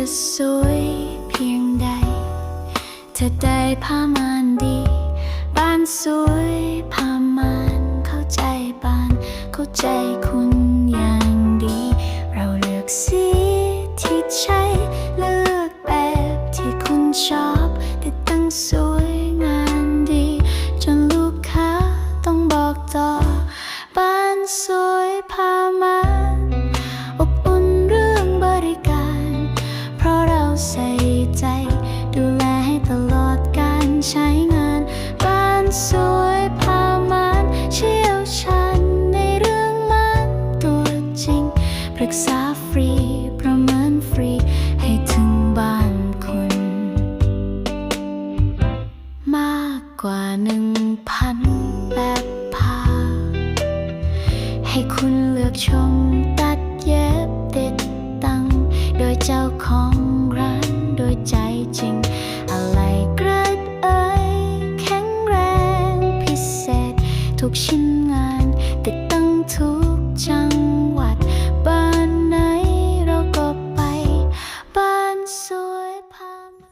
จะสวยเพียงใด เธอได้ผ้ามันดี บ้านสวยผ้ามันเข้าใจบ้าน เข้าใจคุณอย่างดี เราเลือกสีที่ใช่เลือกแบบที่คุณชอบ แต่ตั้งสวย ใส่ใจ ดูแลให้ตลอดการใช้งาน บ้านสวยพามานเชี่ยวชาญในเรื่องมันตัวจริง ปรึกษาฟรี ประเมินฟรี ให้ถึงบ้านคุณ มากกว่าหนึ่งพันแบบพา ให้คุณเลือกชมตัดเย็บติดตั้ง โดยเจ้าของ ทุกชิ้นงาน ติดตั้งทุกจังหวัด บ้านไหนเราก็ไป บ้านสวยพามา